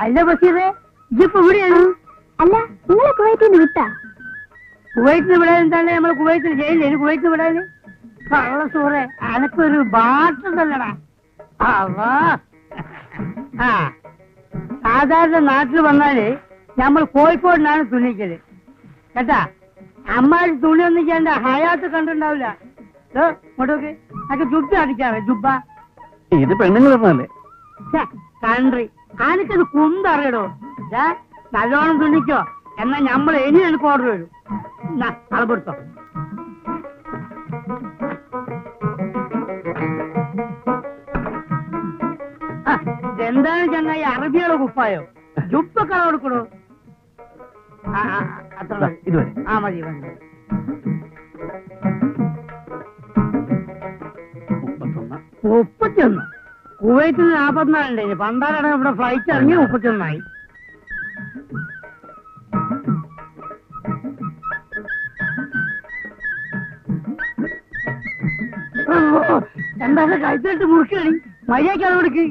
അല്ല ബഷീറെ ഇപ്പൊ ഇവിടെയാണ്. അല്ല നിങ്ങളെ കുവൈറ്റിൽ നിന്ന് വിട്ടാ? കുവൈറ്റിന് വിടാൻ എന്താണ് നമ്മൾ കുവൈറ്റിന് ജയിലില്ല കുവൈറ്റിന് വിടാന്? കള്ള സൂറെ അനക്കൊരു ബാട്ടുണ്ടല്ലടാ അവാ ആ സാധാരണ നാട്ടിൽ വന്നാൽ നമ്മൾ കോഴിക്കോടിനാണ് തുണിക്കൽ കേട്ടാ? അമ്മാരി തുണിയൊന്നും ചെയ്യണ്ട ഹയാത്ത് കണ്ടിട്ടുണ്ടാവില്ല. ദോ, ഇങ്ങോട്ട് നോക്ക്. അതൊക്കെ ജുബ്ബ അടിക്കാറ് ജുബ്ബ. ഇത് പെണ്ണുങ്ങളല്ലേ കൺട്രി ആനക്കത് കുന്തറിയടോ. നല്ലോണം തുണിക്കോ. എന്നാ നമ്മൾ ഇനി എനിക്ക് ഓർഡർ വരും. അളപ്പെടുത്തോ എന്താണ് ചങ്ങായി? അറബിയുടെ കുപ്പായോ? കൊടുക്കണോ? അത്ര ദാ, മതി. ഇതുവരെ ആ മതി മതി. മുപ്പത്തൊന്ന്. മുപ്പത്തിയൊന്ന് കുവൈത്തിൽ നാപ്പത്തിനാലുണ്ട്. ഇനി പണ്ടാരടക്കം ഇവിടെ ഫ്ലൈറ്റ് ഇറങ്ങി മുപ്പത്തിയൊന്നായി എന്താണ് കഴിച്ചിട്ട് മുറുക്കി മര്യാദക്കാണ് കൊടുക്ക്.